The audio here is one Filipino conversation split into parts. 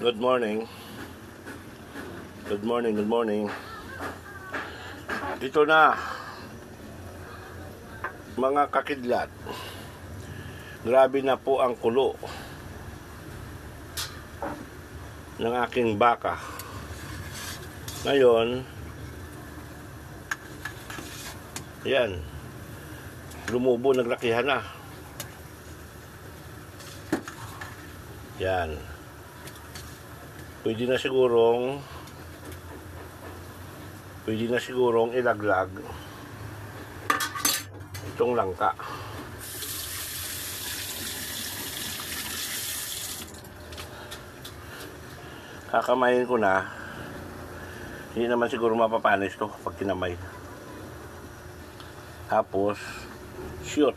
Good morning. Good morning, good morning. Dito na. Mga kakidlat. Grabe na po ang kulo ng aking baka. Ngayon, yan, lumubo, naglakihan na. Yan. Pwede na sigurong pwede na sigurong ilaglag itong langka. Kakamayin ko na. Hindi naman siguro mapapanis to pag kinamay. Tapos, shoot.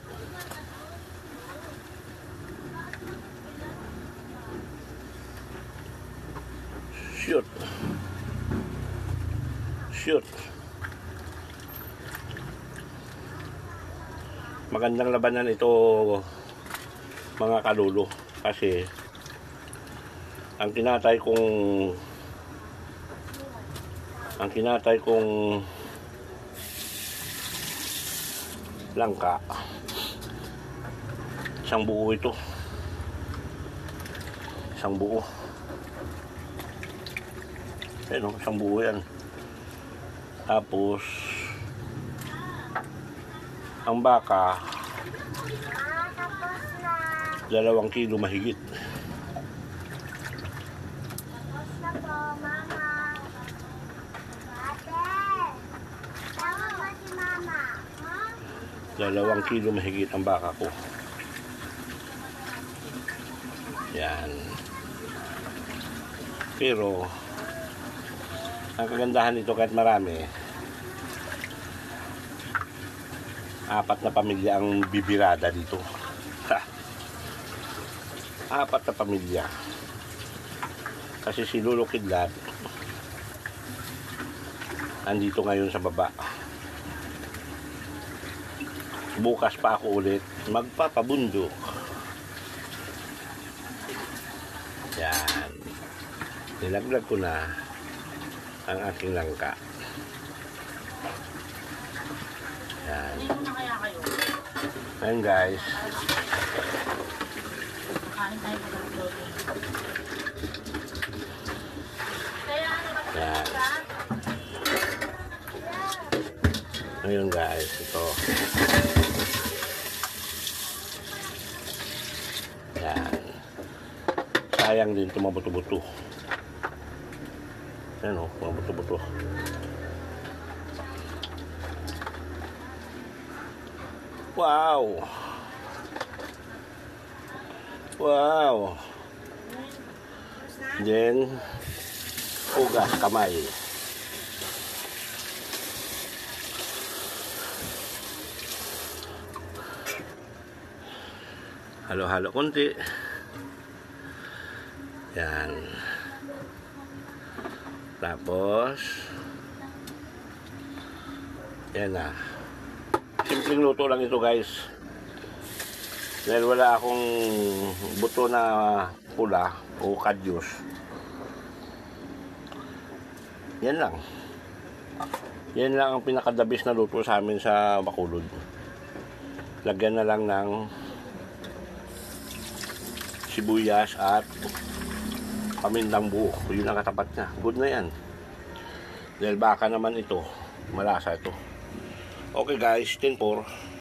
Shoot. Shoot. Magandang labanan ito mga kalulo kasi ang kinatay kong ang kinatay kong langka isang buo ito isang buo Oh, isang buo yan. Tapos, ang baka, dalawang kilo mahigit. Dalawang kilo mahigit ang baka ko. Yan. Pero, ang kagandahan nito kahit marami, apat na pamilya ang bibirada dito. Ha. Apat na pamilya. Kasi si Lolo Kidlat, andito ngayon sa baba. Bukas pa ako ulit magpapabundok. Yan. Nilaglag ko na ang aking langka. Yan. Ayan guys. Ano Yan. Ngayon guys, ito. Yan. Sayang din ito mga buto-buto. Yan o, mga buto-buto. Wow! Wow! Then, ugas kamay. Halo-halo konti. Yan. Tapos, yan na. Simpleng luto lang ito guys. Dahil wala akong buto na pula o kadyos. Yan lang. Yan lang ang pinakadabis na luto sa amin sa Bakulod. Lagyan na lang ng sibuyas at pamindang buo. Yun ang katapat niya. Good na yan. Dahil baka naman ito, malasa ito. Okay guys, 10-4.